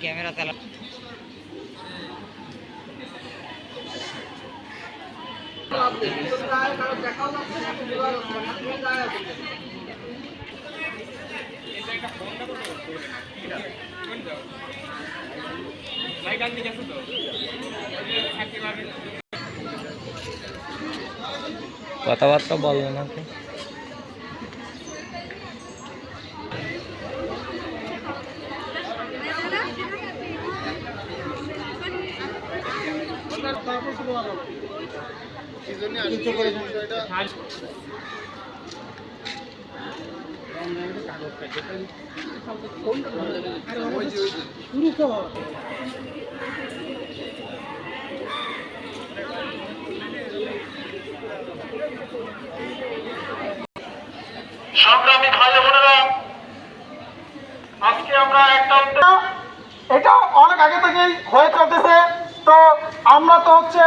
Camera চালা কথাবার্তা বলবে না সংগ্রামী ভাই বোনেরা আজকে আমরা একটা এটা অনেক আগে থেকেই হয়ে চলতেছে। তো আমরা তো হচ্ছে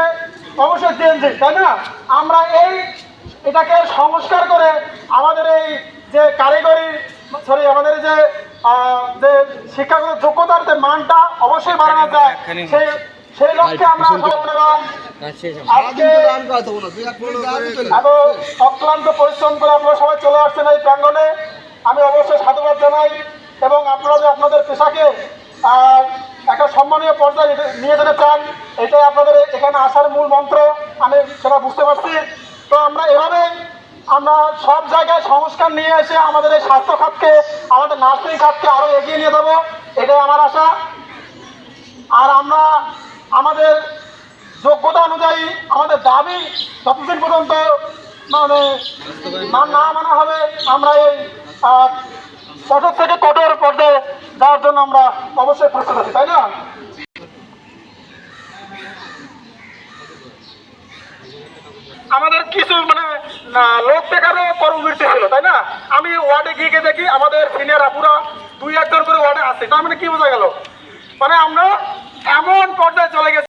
অবশ্যই জেনজি তাই না? আমরা এই এটাকে সংস্কার করে আমাদের এই যে কারিগরি সরি আমাদের যে যে শিক্ষাগত যোগ্যতার যে মানটা অবশ্যই বাড়ানো যায়। সেই সেই লক্ষ্যে আমরা এবং অক্লান্ত পরিশ্রম করে আপনারা সবাই চলে আসছেন এই প্রাঙ্গণে। আমি অবশ্যই সাধুবাদ জানাই এবং আপনারা যে আপনাদের পেশাকে সম্মানীয় পর্যায়ে নিয়ে যেতে চান এটাই আপনাদের এখানে আসার মূল মন্ত্র, আমি সেটা বুঝতে পারছি। তো আমরা এভাবে আমরা সব জায়গায় সংস্কার নিয়ে এসে আমাদের এই স্বাস্থ্য খাতকে, আমাদের নার্সিং খাতকে আরও এগিয়ে নিয়ে যাব, এটাই আমার আশা। আর আমরা আমাদের যোগ্যতা অনুযায়ী আমাদের দাবি যতদিন পর্যন্ত মানে না মানা হবে, আমরা এই কঠোর থেকে কঠোর পর্যায়ে যাওয়ার জন্য আমরা অবশ্যই প্রস্তুত আছি, তাই না? আমাদের কিছু মানে লোক বেকারও কর্মবৃত্তি ছিল, তাই না? আমি ওয়ার্ডে গিয়ে গিয়ে দেখি আমাদের সিনিয়র আপুরা দুই একজন করে ওয়ার্ডে আছে। তার মানে কি বোঝা গেল? মানে আমরা এমন পর্যায়ে চলে গেছি।